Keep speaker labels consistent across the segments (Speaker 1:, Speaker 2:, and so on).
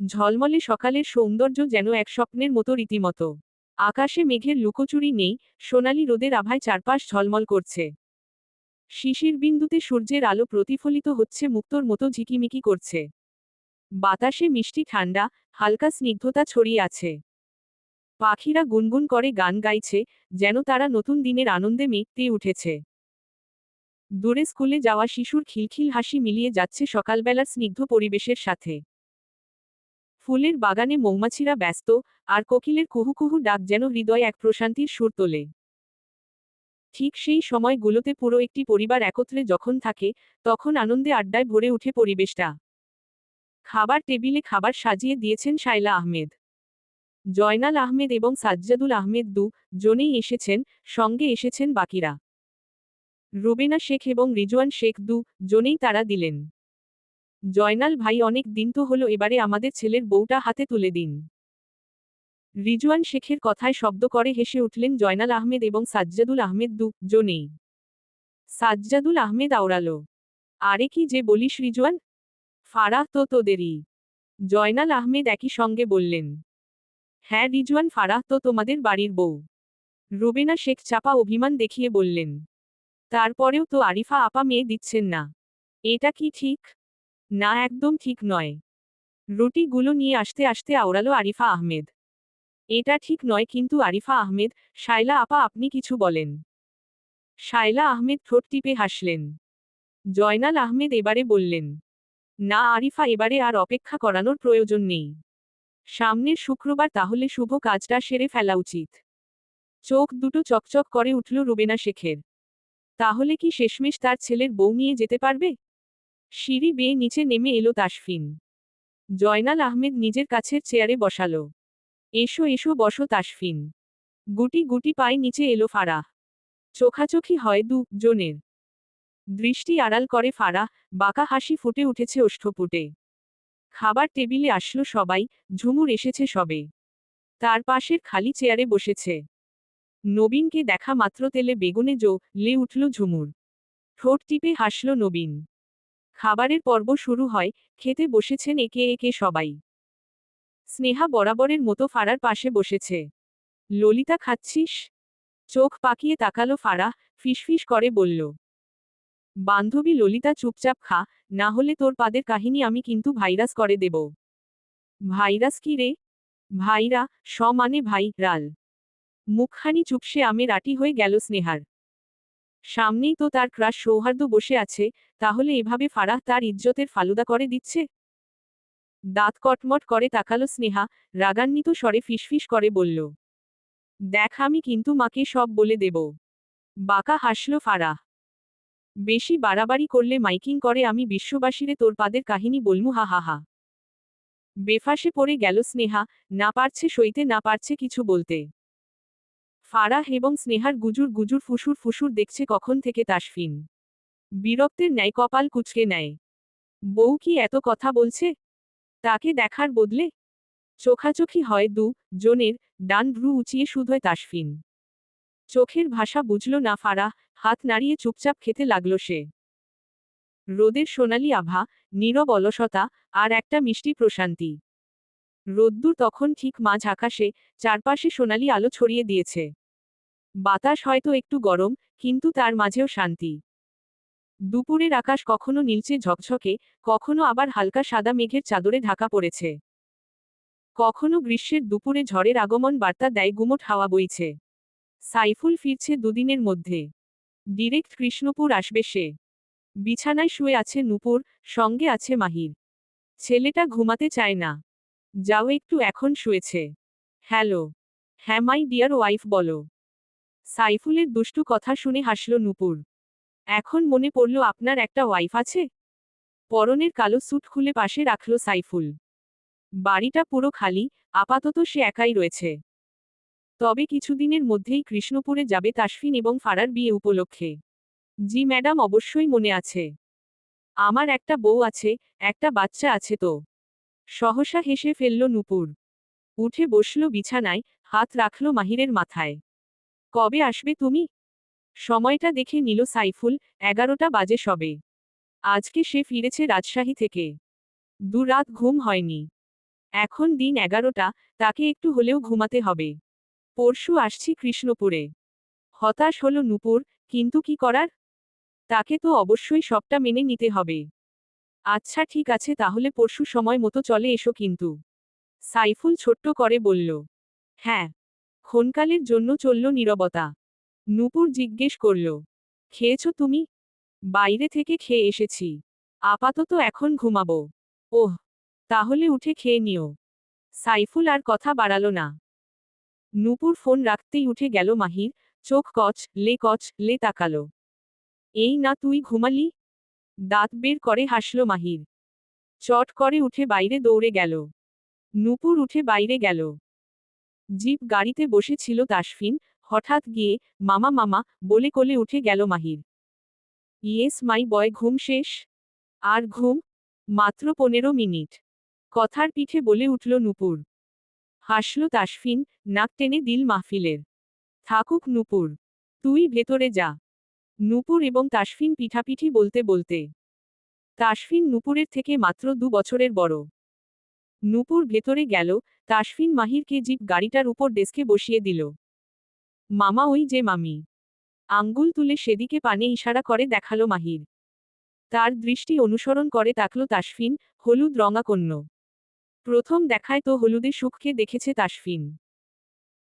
Speaker 1: ঝলমলে সকালের সৌন্দর্য যেন এক স্বপ্নের মতো রীতিমতো। আকাশে মেঘের লুকোচুরি নেই, সোনালি রোদের আভায় চারপাশ ঝলমল করছে। শিশির বিন্দুতে সূর্যের আলো প্রতিফলিত হচ্ছে মুক্তোর মতো ঝিকিমিকি করছে। বাতাসে মিষ্টি ঠান্ডা, হালকা স্নিগ্ধতা ছড়িয়ে আছে। পাখিরা গুনগুন করে গান গাইছে, যেন তারা নতুন দিনের আনন্দে মেতে উঠেছে। দূরে স্কুলে যাওয়া শিশুর খিলখিল হাসি মিলিয়ে যাচ্ছে সকালবেলার স্নিগ্ধ পরিবেশের সাথে। ফুলের বাগানে মৌমাছিরা ব্যস্ত, আর কোকিলের কুহু কুহু ডাক যেন হৃদয়ে এক প্রশান্তির সুর তোলে। ঠিক সেই সময়গুলোতে পুরো একটি পরিবার একত্রে যখন থাকে, তখন আনন্দে আড্ডায় ভরে উঠে পরিবেশটা। খাবার টেবিলে খাবার সাজিয়ে দিয়েছেন শাইলা আহমেদ। জয়নাল আহমেদ এবং সাজ্জাদুল আহমেদ দু জনেই এসেছেন, সঙ্গে এসেছেন বাকিরা। রুবেনা শেখ এবং রিজওয়ান শেখ দু জনেই তারা দিলেন। জয়নাল ভাই অনেক দিন তো হলো এবারে আমাদের ছেলের বউটা হাতে তুলে দিন। রিজওয়ান শেখের কথায় শব্দ করে হেসে উঠলেন জয়নাল আহমেদ এবং সাজ্জাদুল আহমেদ দু জনেই সাজ্জাদুল আহমেদ আওড়ালো। আরে কি যে বলিস রিজওয়ান? ফারাহ তো তোদেরই। জয়নাল আহমেদ একই সঙ্গে বললেন। হ্যাঁ রিজওয়ান, ফারাহ তো তোমাদের বাড়ির বউ। রুবেনা শেখ চাপা অভিমান দেখিয়ে বললেন। তারপরেও তো আরিফা আপা মেয়ে দিচ্ছেন না। এটা কি ঠিক? না একদম ঠিক নয়। রুটিগুলো নিয়ে আসতে আসতে আওড়ালো আরিফা আহমেদ। এটা ঠিক নয় কিন্তু আরিফা আহমেদ, শায়লা আপা আপনি কিছু বলেন। শায়লা আহমেদ ঠোঁট টিপে হাসলেন। জয়নাল আহমেদ এবারে বললেন, না আরিফা এবারে আর অপেক্ষা করানোর প্রয়োজন নেই। সামনের শুক্রবার তাহলে শুভ কাজটা সেরে ফেলা উচিত। চোখ দুটো চকচক করে উঠল রুবেনা শেখের। তাহলে কি শেষমেশ তার ছেলের বউ নিয়ে যেতে পারবে? সিঁড়ি বেয়ে নিচে নেমে এলো তাসফিন। জয়নাল আহমেদ নিজের কাছের চেয়ারে বসালো। এসো এসো, বসো তাসফিন গুটি গুটি পায়ে নিচে এলো ফারাহ। চোখাচোখি হয় দু জনের। দৃষ্টি আড়াল করে ফারাহ, বাঁকা হাসি ফুটে উঠেছে ওষ্ঠপুটে। খাবার টেবিলে আসলো সবাই, ঝুমুর এসেছে সবে। তার পাশের খালি চেয়ারে বসেছে। নবীনকে দেখা মাত্র তেলে বেগুনে জো, লে উঠল ঝুমুর। ঠোঁট টিপে হাসল নবীন। খাবারের পর্ব শুরু হয়, খেতে বসেছেন একে একে সবাই। স্নেহা বরাবরের মতো ফারার পাশে বসেছে। ললিতা, খাচ্ছিস? চোখ পাকিয়ে তাকালো ফারা, ফিসফিস করে বলল, বান্ধবী ললিতা, চুপচাপ খা, না হলে তোর পাদের কাহিনী আমি কিন্তু ভাইরাস করে দেব। ভাইরাস কি রে? ভাইরা, স মানে ভাই, রাল। মুখখানি চুপসে আমের আটি হয়ে গেল স্নেহার। সামনেই তো তার ক্রাশ সৌহার্দ্য বসে আছে, তাহলে এভাবে ফারাহ তার ইজ্জতের ফালুদা করে দিচ্ছে? দাঁত কটমট করে তাকালো স্নেহা, রাগান্বিত স্বরে ফিসফিস করে বলল, দেখ আমি কিন্তু মাকে সব বলে দেব। বাঁকা হাসল ফারাহ বেশি বাড়াবাড়ি করলে মাইকিং করে আমি বিশ্ববাসীরে তোর পাদের কাহিনী বলমু, হা হা হা। বেফাসে পড়ে গেল স্নেহা, না পারছে সইতে, না পারছে কিছু বলতে। ফারাহ এবং স্নেহার গুজুর গুজুর ফুসুর ফুসুর দেখছে কখন থেকে তাসফিন। বিরক্তের ন্যায় কপাল কুচকে নেয়। বউ কি এত কথা বলছে? তাকে দেখার বদলে? চোখাচোখি হয় দু জনের ডান ভ্রু উঁচিয়ে শুধোয় তাসফিন। চোখের ভাষা বুঝল না ফারা হাত নাড়িয়ে চুপচাপ খেতে লাগল সে। রোদের সোনালি আভা, নীরব অলসতা আর একটা মিষ্টি প্রশান্তি। রোদ্দুর তখন ঠিক মাঝ আকাশে, চারপাশে সোনালি আলো ছড়িয়ে দিয়েছে। বাতাস হয়তো একটু গরম, কিন্তু তার মাঝেও শান্তি। দুপুরের আকাশ কখনো নীলচে ঝকঝকে, কখনো আবার হালকা সাদা মেঘের চাদরে ঢাকা পড়েছে। কখনো গ্রীষ্মের দুপুরে ঝড়ের আগমন বার্তা দেয় গুমট হাওয়া বইছে। সাইফুল ফিরছে দুদিনের মধ্যে। ডিরেক্ট কৃষ্ণপুর আসবে সে। বিছানায় শুয়ে আছে নুপুর, সঙ্গে আছে মাহির। ছেলেটা ঘুমাতে চায় না। যাও একটু এখন শুয়েছে। হ্যালো। হ্যাঁ মাই ডিয়ার ওয়াইফ বলো। সাইফুলের দুষ্টু কথা শুনে হাসল নুপুর। এখন মনে পড়ল আপনার একটা ওয়াইফ আছে? পরনের কালো স্যুট খুলে পাশে রাখল সাইফুল। বাড়িটা পুরো খালি, আপাতত সে একাই রয়েছে। তবে কিছুদিনের মধ্যেই কৃষ্ণপুরে যাবে তাসফিন এবং ফারার বিয়ে উপলক্ষে। জি ম্যাডাম, অবশ্যই মনে আছে। আমার একটা বউ আছে, একটা বাচ্চা আছে তো। সহসা হেসে ফেলল নুপুর। উঠে বসল বিছানায়, হাত রাখল মাহিরের মাথায়। কবে আসবে তুমি? সময়টা দেখে নিল সাইফুল, এগারোটা বাজে সবে। আজকে সে ফিরেছে রাজশাহী থেকে। দু রাত ঘুম হয়নি। এখন দিন এগারোটা, তাকে একটু হলেও ঘুমাতে হবে। পরশু আসছি কৃষ্ণপুরে। হতাশ হলো নূপুর, কিন্তু কি করার? তাকে তো অবশ্যই সবটা মেনে নিতে হবে। আচ্ছা ঠিক আছে, তাহলে পরশু সময় মতো চলে এসো কিন্তু। সাইফুল ছোট্ট করে বলল হ্যাঁ। ক্ষণকালের জন্য চলল নীরবতা। নূপুর জিজ্ঞেস করল, খেয়েছ তুমি? বাইরে থেকে খেয়ে এসেছি। আপাতত এখন ঘুমাবো। ওহ, তাহলে উঠে খেয়ে নিও। সাইফুল আর কথা বাড়াল না। নূপুর ফোন রাখতেই উঠে গেল মাহির, চোখ কচ, লে কচ, লে তাকালো। এই না, তুই ঘুমালি? দাঁত বের করে হাসল মাহির। চট করে উঠে বাইরে দৌড়ে গেল। নূপুর উঠে বাইরে গেল। জিপ গাড়িতে বসেছিল তাসফিন। হঠাৎ গিয়ে, মামা মামা, বলে কোলে উঠে গেল মাহির। ইয়েস, মাই বয়, ঘুম শেষ? আর ঘুম? মাত্র পনেরো মিনিট। কথার পিঠে বলে উঠল নূপুর। হাসল তাসফিন, নাক টেনে দিল মাহফিলের। থাকুক নূপুর, তুই ভেতরে যা। নূপুর এবং তাসফিন পিঠাপিঠি বলতে বলতে। তাসফিন নূপুরের থেকে মাত্র দু বছরের বড়। নূপুর ভেতরে গেল, তাসফিন মাহিরকে জিপ গাড়িটার উপর ডেস্কে বসিয়ে দিল। মামা ওই যে মামি। আঙ্গুল তুলে সেদিকে পানে ইশারা করে দেখাল মাহির। তার দৃষ্টি অনুসরণ করে তাকল তাসফিন, হলুদ রঙাকন্য প্রথম দেখায় তো হলুদে সুখকে দেখেছে তাসফিন।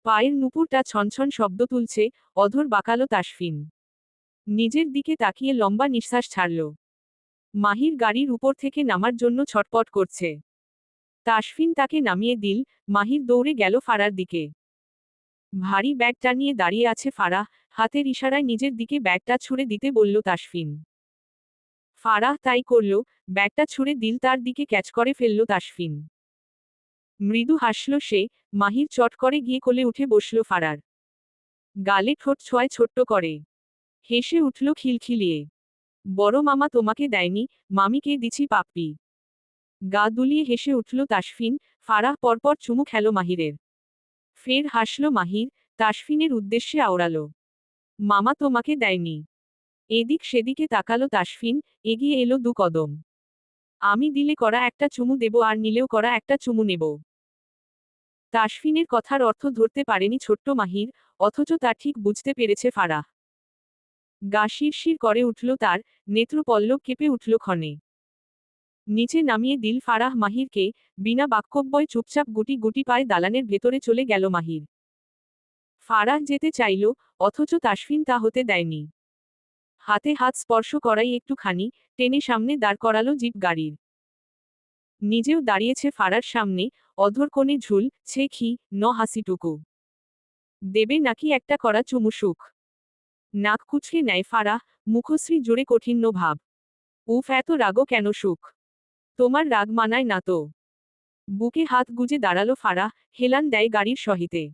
Speaker 1: পায়ের নুপুরটা ছনছন শব্দ তুলছে, অধর বাঁকালো তাসফিন। নিজের দিকে তাকিয়ে লম্বা নিঃশ্বাস ছাড়ল। মাহির গাড়ির উপর থেকে নামার জন্য ছটপট করছে। তাসফিন তাকে নামিয়ে দিল, মাহির দৌড়ে গেল ফারার দিকে। ভারী ব্যাগটা নিয়ে দাঁড়িয়ে আছে ফারাহ, হাতের ইশারায় নিজের দিকে ব্যাগটা ছুঁড়ে দিতে বলল তাসফিন। ফারাহ তাই করল, ব্যাগটা ছুঁড়ে দিল তার দিকে ক্যাচ করে ফেলল তাসফিন। মৃদু হাসল সে, মাহির চট করে গিয়ে কোলে উঠে বসল ফারার। গালে ঠোঁট ছোঁয়ায় ছোট্ট করে। হেসে উঠল খিলখিলিয়ে। বড় মামা তোমাকে দেয়নি মামিকে দিছি পাপ্পি। গা দুলিয়ে হেসে উঠল তাসফিন, ফারাহ পরপর চুমু খেল মাহিরের। ফের হাসল মাহির, তাসফিনের উদ্দেশ্যে আওড়ালো। মামা তোমাকে দেয়নি। এদিক সেদিকে তাকালো তাসফিন, এগিয়ে এলো দু কদম। আমি দিলে করা একটা চুমু দেব আর নিলেও করা একটা চুমু নেব। তাসফিনের কথার অর্থ ধরতে পারেনি ছোট্ট মাহির, অথচ তা ঠিক বুঝতে পেরেছে ফারাহ। গা শিরশির করে উঠল তার, নেত্রপল্লব কেঁপে উঠল ক্ষণে। নিচে নামিয়ে দিল ফারাহ মাহিরকে, বিনা বাক্যব্যয় চুপচাপ গুটি গুটি পায়ে দালানের ভেতরে চলে গেল মাহির। ফারাহ যেতে চাইল, অথচ তাসফিন তা হতে দেয়নি। হাতে হাত স্পর্শ করাই একটুখানি, টেনে সামনে দাঁড় করালো জিপ গাড়ির। নিজেও দাঁড়িয়েছে ফারার সামনে, অধর কোণে ঝুল, ছে খি, ন হাসিটুকু। দেবে নাকি একটা করা চুমুসুখ নাক কুচকে নেয় ফারা মুখশ্রী জুড়ে কঠিন্য ভাব। উফ, এত রাগও কেন সুখ? তোমার রাগ মানায় না তো। বুকে হাত গুজে দাঁড়াল ফারা, হেলান দেয় গাড়ির সহিতে।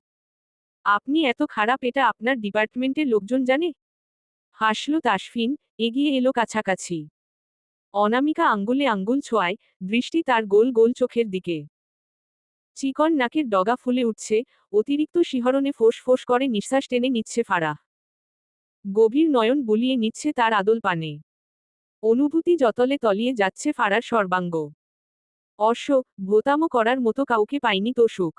Speaker 1: আপনি এত খারাপ, এটা আপনার ডিপার্টমেন্টের লোকজন জানে? হাসল তাসফিন, এগিয়ে এলো কাছাকাছি। অনামিকা আঙ্গুলে আঙ্গুল ছোঁয়ায়, দৃষ্টি তার গোল গোল চোখের দিকে। চিকন নাকের ডগা ফুলে উঠছে, অতিরিক্ত শিহরণে ফোঁস ফোঁস করে নিঃশ্বাস টেনে নিচ্ছে ফারা। গভীর নয়ন বুলিয়ে নিচ্ছে তার আদল পানে। অনুভূতি যতলে তলিয়ে যাচ্ছে ফারার সর্বাঙ্গ। অশ্ব, ভোতামো করার মতো কাউকে পাইনি তো সুখ।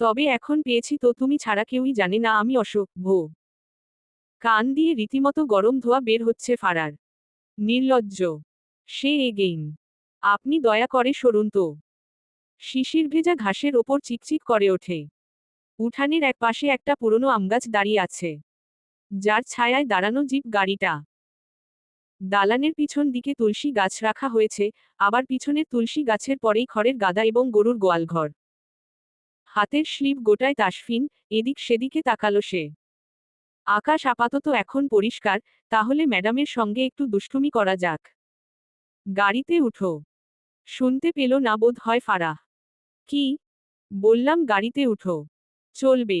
Speaker 1: তবে এখন পেয়েছি তো তুমি ছাড়া কেউই জানে না আমি অশোক ভো। কান দিয়ে রীতিমতো গরম ধোয়া বের হচ্ছে ফারার নির্লজ্জ। সে এগেইন। আপনি দয়া করে সরুন তো। শিশির ভেজা ঘাসের ওপর চিকচিক করে ওঠে। উঠানের এক পাশে একটা পুরনো আমগাছ দাঁড়িয়ে আছে। যার ছায়ায় দাঁড়ানো জিপ গাড়িটা। দালানের পিছন দিকে তুলসী গাছ রাখা হয়েছে, আবার পিছনের তুলসী গাছের পরেই খড়ের গাদা এবং গরুর গোয়ালঘর হাতের স্লিপ গোটায় তাসফিন, এদিক সেদিকে তাকালো সে। আকাশ আপাতত এখন পরিষ্কার, তাহলে ম্যাডামের সঙ্গে একটু দুষ্টুমি করা যাক। গাড়িতে উঠো। শুনতে পেল না বোধ হয় ফারাহ। কি? বললাম গাড়িতে উঠো। চলবে।